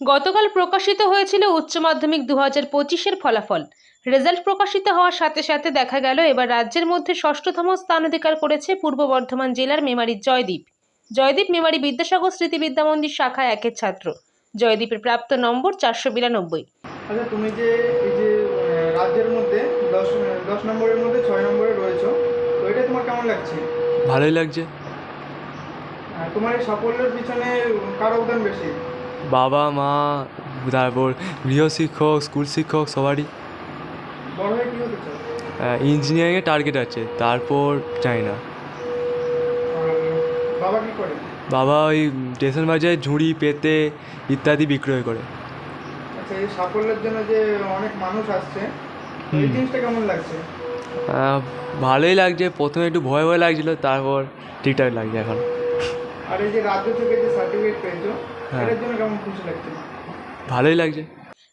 গতকাল প্রকাশিত হয়েছিল উচ্চ মাধ্যমিক দু হাজার পঁচিশের ফলাফল। রেজাল্ট প্রকাশিত হওয়ার সাথে সাথে দেখা গেল এবার রাজ্যের মধ্যে ষষ্ঠতম স্থান অধিকার করেছে পূর্ব বর্ধমান জেলার মেমারির জয়দীপ। জয়দীপ মেমারি বিদ্যাসাগর স্মৃতি বিদ্যা মন্দির শাখা একের ছাত্র। জয়দীপের প্রাপ্ত নম্বর চারশো বিরানব্বই। আচ্ছা তুমি যে এই যে রাজ্যের মধ্যে দশ দশ নম্বরের মধ্যে ছয় নম্বরে রয়েছো তো এটা তোমার কেমন লাগছে? ভালোই লাগছে। তোমার এই সাফল্যের পিছনে কার অবদান বেশি? বাবা মা তারপর গৃহশিক্ষক স্কুল শিক্ষক সবারই। ইঞ্জিনিয়ারিংয়ে টার্গেট আছে তারপর চাই না বাবা ওই স্টেশন বাজারে ঝুড়ি পেতে ইত্যাদি বিক্রয় করে। আচ্ছা সাফল্যের জন্য যে অনেক মানুষ আসছে এই জিনিসটা কেমন লাগছে? ভালোই লাগছে। প্রথমে একটু ভয় ভয় লাগছিল তারপর ঠিকঠাক লাগছে এখন। আর এই যে রাজ্য থেকে যে সার্টিফিকেট পেয়েছ হ্যাঁ। এটার জন্য কেমন খুশি লাগছে? ভালোই লাগছে।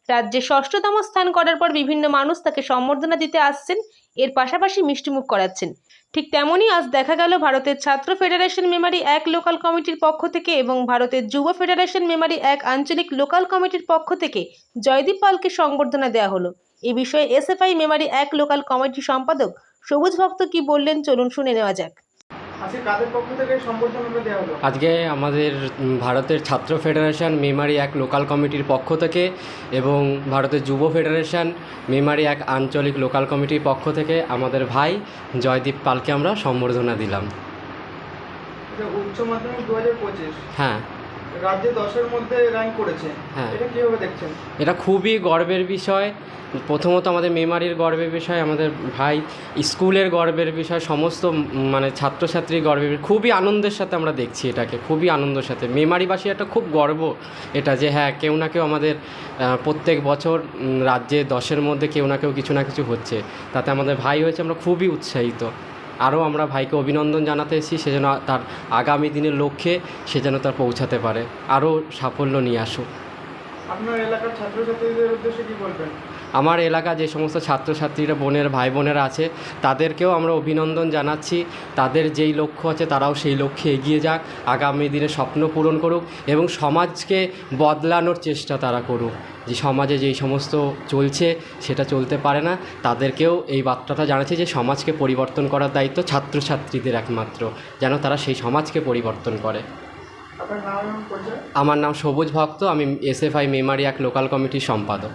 রাজ্যে ষষ্ঠতম স্থান করার পর বিভিন্ন মানুষ তাকে সম্বর্ধনা দিতে আসছেন এর পাশাপাশি মিষ্টিমুখ করাচ্ছেন। ঠিক তেমনই আজ দেখা গেল ভারতের ছাত্র ফেডারেশন মেমারি এক লোকাল কমিটির পক্ষ থেকে এবং ভারতের যুব ফেডারেশন মেমারি এক আঞ্চলিক লোকাল কমিটির পক্ষ থেকে জয়দীপ পালকে সংবর্ধনা দেওয়া হলো। এ বিষয়ে এসএফআই মেমারি এক লোকাল কমিটির সম্পাদক সবুজ ভক্ত কি বললেন চলুন শুনে নেওয়া যাক। আজকে আমাদের ভারতের ছাত্র ফেডারেশন মেমারি এক লোকাল কমিটির পক্ষ থেকে এবং ভারতের যুব ফেডারেশন মেমারি এক আঞ্চলিক লোকাল কমিটির পক্ষ থেকে আমাদের ভাই জয়দীপ পালকে আমরা সম্বর্ধনা দিলাম। উচ্চ মাধ্যমিক দু হাজার পঁচিশ। হ্যাঁ। রাজ্যে দশের মধ্যে র্যাঙ্ক করেছে। হ্যাঁ। এটা কীভাবে দেখছেন? এটা খুবই গর্বের বিষয়। প্রথমত আমাদের মেমারির গর্বের বিষয় আমাদের ভাই স্কুলের গর্বের বিষয় সমস্ত মানে ছাত্রছাত্রীর গর্বের। খুবই আনন্দের সাথে আমরা দেখছি এটাকে খুবই আনন্দের সাথে। মেমারিবাসী একটা খুব গর্ব এটা যে হ্যাঁ কেউ না কেউ আমাদের প্রত্যেক বছর রাজ্যে দশের মধ্যে কেউ না কেউ কিছু না কিছু হচ্ছে। তাতে আমাদের ভাই হয়েছে আমরা খুবই উৎসাহিত। আরও আমরা ভাইকে অভিনন্দন জানাতে এসেছি, সে যেন তার আগামী দিনের লক্ষ্যে সে যেন তার পৌঁছাতে পারে। আরও সাফল্য নিয়ে আসুক। আপনার এলাকার ছাত্রছাত্রীদের উদ্দেশ্যে কি বলবেন? আমার এলাকা যে সমস্ত ছাত্রছাত্রীরা বোনের ভাই বোনেরা আছে তাদেরকেও আমরা অভিনন্দন জানাচ্ছি। তাদের যেই লক্ষ্য আছে তারাও সেই লক্ষ্যে এগিয়ে যাক। আগামী দিনে স্বপ্ন পূরণ করুক এবং সমাজকে বদলানোর চেষ্টা তারা করুক। যে সমাজে যেই সমস্ত চলছে সেটা চলতে পারে না। তাদেরকেও এই বার্তাটা জানাচ্ছি যে সমাজকে পরিবর্তন করার দায়িত্ব ছাত্রছাত্রীদের একমাত্র যেন তারা সেই সমাজকে পরিবর্তন করে। আমার নাম সবুজ ভক্ত। আমি এসএফআই মেমারি এক লোকাল কমিটির সম্পাদক।